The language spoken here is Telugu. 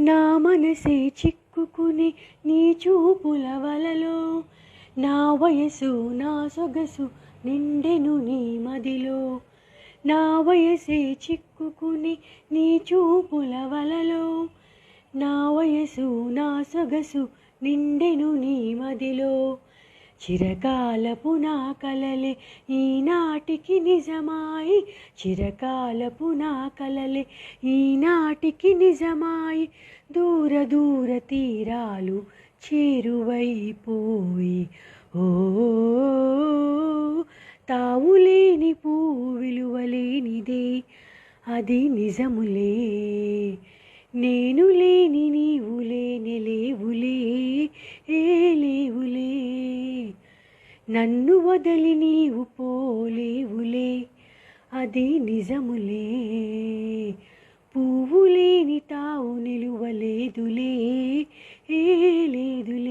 నా మనసే చిక్కుకుని నీ చూపుల వలలో. నా వయసు నా సొగసు నిండెను నీ మదిలో. నా వయసే చిక్కుకుని నీ చూపుల వలలో. నా వయసు నా సొగసు నిండెను నీ మదిలో. చిరకాలపు నా కలలే ఈనాటికి నిజమాయి. చిరకాలపు నా కలలే ఈనాటికి నిజమాయి. దూర దూర తీరాలు చేరువైపోయి. ఓ తావులేని పూ విలువలేనిదే అది నిజములే. నేను లేని నీవు లేని లేవులే ఏ నన్ను వదలి నీవు పోలేవులే అది నిజములే. పువ్వులేని తావు నిలువలేదులే ఏ లేదులే.